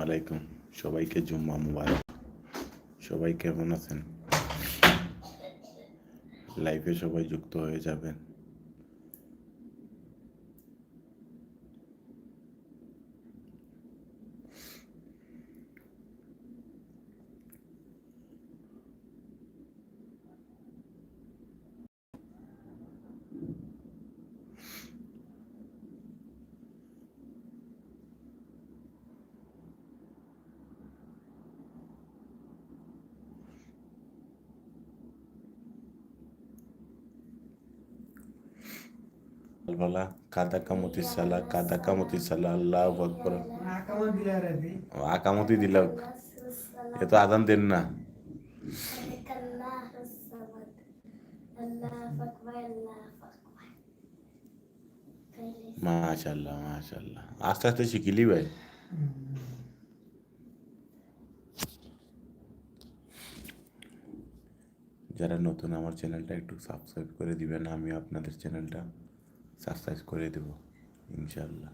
আলাইকুম। সবাইকে জুম্মা মুবারক। সবাই কেমন আছেন? লাইফে সবাই যুক্ত হয়ে যাবেন। মালা কাদা কামতি সালা কাদা কামতি সালা আল্লাহ আকবর আকামতি দিলক এ তো আদান দেন না মাশাল্লাহ মাশাল্লাহ আস্তে আস্তে শিখিলি ভাই যারা নতুন আমার চ্যানেলটা একটু সাবস্ক্রাইব করে দিবেন আমি আপনাদের চ্যানেলটা সাবস্ক্রাইব করে দেবো ইনশাল্লাহ